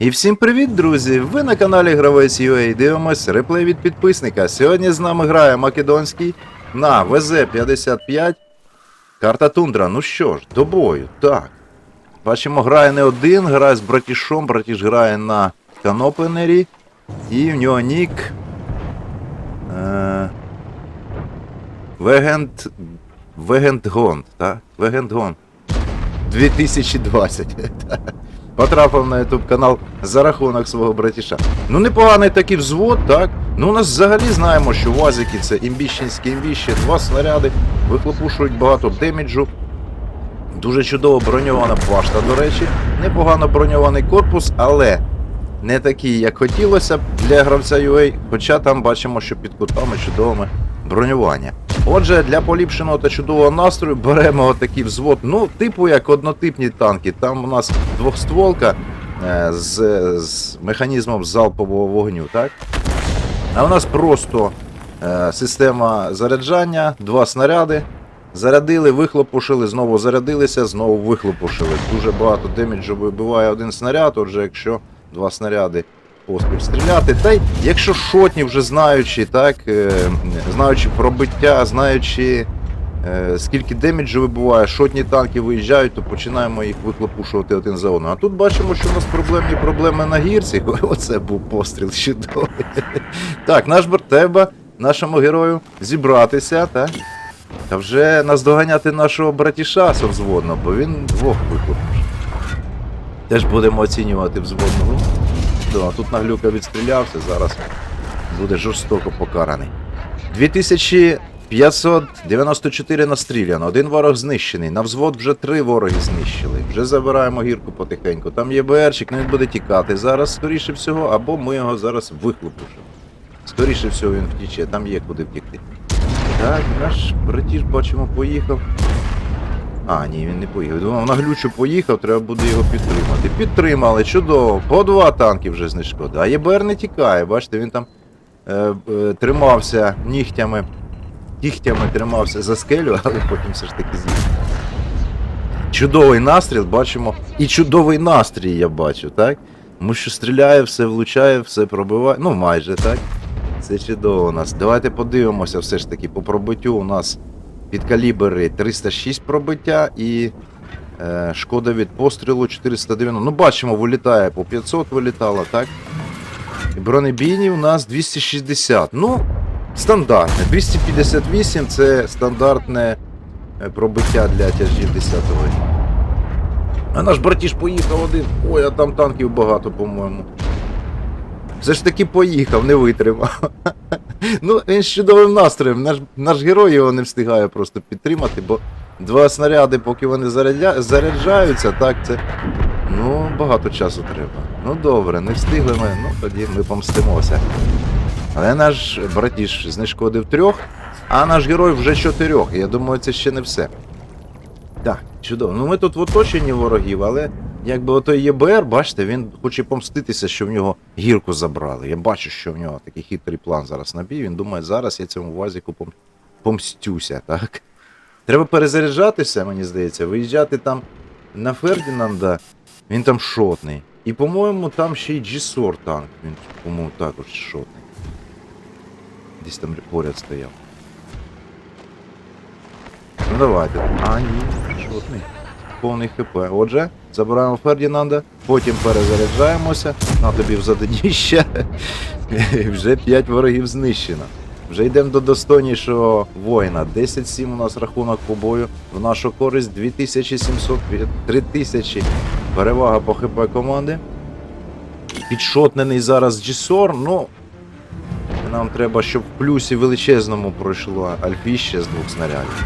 І всім привіт, друзі! Ви на каналі Гравець UA дивимось реплей від підписника. Сьогодні з нами грає Македонський на ВЗ-55. Карта Тундра. Ну що ж, до бою. Так. Бачимо, грає не один, грає з братішом. Братіш грає на канопенері. І в нього нік. Е, Вегент. Вегентгон, так? Вегентгон. 2020. Потрапив на YouTube канал за рахунок свого братіша. Ну, непоганий такий взвод, так? Ну, у нас взагалі знаємо, що вазики це імбіщенські імбіщі, два снаряди, вихлопушують багато деміджу. Дуже чудово броньована башта, до речі. Непогано броньований корпус, але не такий, як хотілося б для гравця UA, хоча там бачимо, що під кутами чудовими бронювання. Отже, для поліпшеного та чудового настрою беремо отакий взвод, ну, типу як однотипні танки. Там у нас двохстволка е, з, з механізмом залпового вогню, так? А у нас просто е, система заряджання, два снаряди. Зарядили, вихлопушили, знову зарядилися, знову вихлопушили. Дуже багато деміджу вибиває один снаряд, отже, якщо два снаряди поспіль стріляти. Та й якщо шотні вже знаючи, так, е, знаючи пробиття, знаючи е, скільки деміджу вибиває, шотні танки виїжджають, то починаємо їх вихлопушувати один за одним. А тут бачимо, що у нас проблемні проблеми на гірці. Оце був постріл чудовий. Так, наш треба нашому герою зібратися, так? Та вже наздоганяти нашого братіша совзводного, бо він двох вихлопушив. Теж будемо оцінювати взводного. Да, тут наглюка відстрілявся, зараз буде жорстоко покараний. 2594 настріляно, один ворог знищений. На взвод вже три вороги знищили. Вже забираємо гірку потихеньку. Там є БРчик, ну він буде тікати зараз, скоріше всього, або ми його зараз вихлопушимо. Скоріше всього він втіче, там є куди втікти. Так, наш братіж, бачимо, поїхав. А, ні, він не поїхав. Думав, на глючу поїхав, треба буде його підтримати. Підтримали, чудово. По два танки вже знешкода. А ЄБР не тікає, бачите, він там е, е, тримався нігтями, кігтями тримався за скелю, але потім все ж таки з'їв. Чудовий настріл, бачимо. І чудовий настрій я бачу, так? Тому що стріляє, все влучає, все пробиває. Ну, майже так. Це чудово у нас. Давайте подивимося все ж таки по пробиттю у нас під калібри 306 пробиття і е, шкода від пострілу 490. Ну, бачимо, вилітає по 500 вилітало, так? І бронебійні у нас 260. Ну, стандартне. 258 це стандартне е, пробиття для тяжів 10 рівня. А наш братіж поїхав один. Ой, а там танків багато, по-моєму. Все ж таки поїхав, не витримав. Ну, він з чудовим настроєм. Наш, наш герой його не встигає просто підтримати, бо два снаряди, поки вони зарядя... заряджаються, так це. Ну, багато часу треба. Ну добре, не встигли ми, ну тоді ми помстимося. Але наш братіш знешкодив трьох, а наш герой вже чотирьох. Я думаю, це ще не все. Так, чудово. Ну ми тут в оточенні ворогів, але якби отой ЄБР, бачите, він хоче помститися, що в нього гірку забрали. Я бачу, що в нього такий хитрий план зараз набій. Він думає, зараз я цьому вазіку пом... помстюся, так? Треба перезаряджатися, мені здається, виїжджати там на Фердінанда, він там шотний. І, по-моєму, там ще й G-Sor танк, він, по-моєму, також шотний. Десь там поряд стояв. Ну давайте. А, ні, шотний. Повний ХП. Отже, забираємо Фердінанда, потім перезаряджаємося, на тобі в задніще. І Вже 5 ворогів знищено. Вже йдемо до достойнішого воїна. 10-7 у нас рахунок по бою. В нашу користь 2700, 3000. Перевага по ХП команди. Підшотнений зараз Джісор, ну. Нам треба, щоб в плюсі величезному пройшло альфіще з двох снарядів.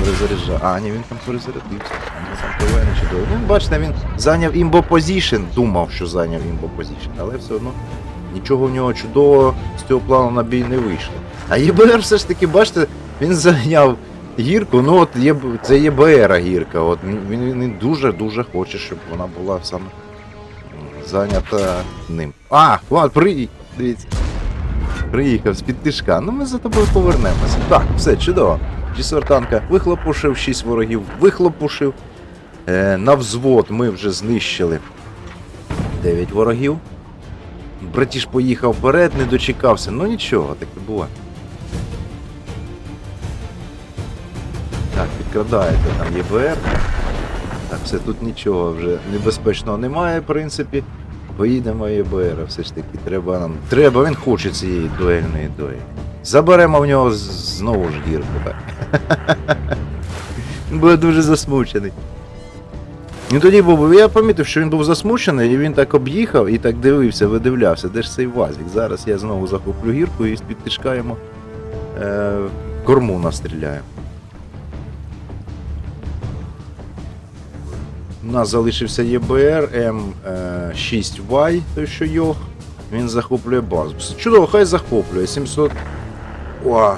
Перезаряджає. А, ні, він там перезарядився. Чудово. Ну, бачите, він зайняв імбо позішн, думав, що зайняв імбо позішн, але все одно нічого в нього чудового з цього плану на бій не вийшло. А ЄБР все ж таки, бачите, він зайняв гірку, ну от є, це ЄБР гірка. От він, він, він дуже-дуже хоче, щоб вона була саме зайнята ним. А, ладно, при... дивіться. Приїхав з-під тишка. Ну ми за тобою повернемося. Так, все, чудово. Джісор танка вихлопушив, 6 ворогів вихлопушив. Е, на взвод ми вже знищили Дев'ять ворогів. Братіж поїхав вперед, не дочекався. Ну нічого, таке буває. Так, підкрадаєте там ЄБР. Так, все тут нічого вже небезпечного немає, в принципі. Поїдемо ЄБР, все ж таки, треба нам. Треба, він хоче цієї дуельної дуелі. Заберемо в нього знову ж гірку, так. Він буде дуже засмучений. Ну тоді був, я помітив, що він був засмучений, і він так об'їхав і так дивився, видивлявся, де ж цей вазик. Зараз я знову захоплю гірку і з-під тишка йому е, корму настріляємо. У нас залишився ЄБР М6Y, той що йог. Він захоплює базу. Чудово, хай захоплює. 700. О,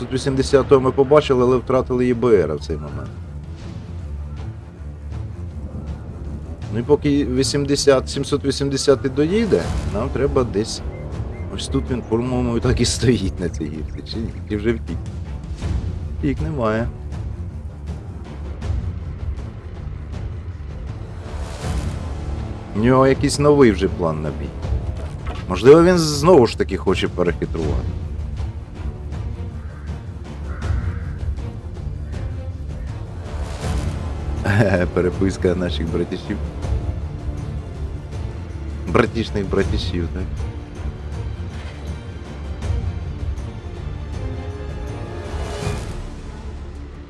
780-го ми побачили, але втратили ЄБР в цей момент. Ну і поки 80, 780 доїде, нам треба десь. Ось тут він, по-моєму, так і стоїть на цій гірці. Чи? Чи вже втік? Втік немає. У нього якийсь новий вже план на бій. Можливо, він знову ж таки хоче перехитрувати. Переписка наших братішів. Братішних братішів, так.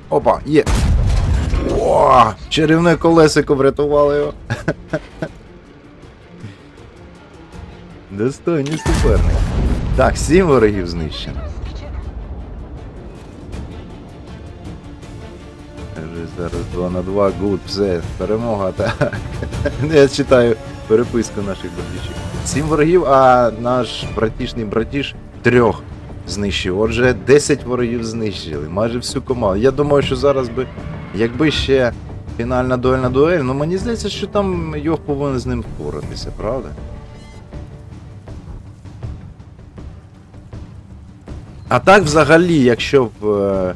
Опа, є. О, чарівне колесико врятувало його. Достойний суперник. Так, сім ворогів знищено. Кажи, зараз 2 на 2, гуд, все, перемога, так. Ну, Я читаю переписку наших братішів. Сім ворогів, а наш братішний братіш трьох знищив. Отже, 10 ворогів знищили, майже всю команду. Я думаю, що зараз би, якби ще фінальна дуельна дуель, ну мені здається, що там Йох повинен з ним впоратися, правда? А так, взагалі, якщо б е,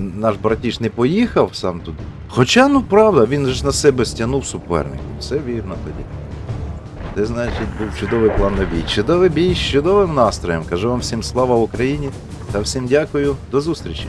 наш братіш не поїхав сам туди. Хоча, ну правда, він ж на себе стягнув суперників. Все вірно тоді. Це значить був чудовий план на бій. Чудовий бій з чудовим настроєм. Кажу вам всім слава Україні та всім дякую. До зустрічі.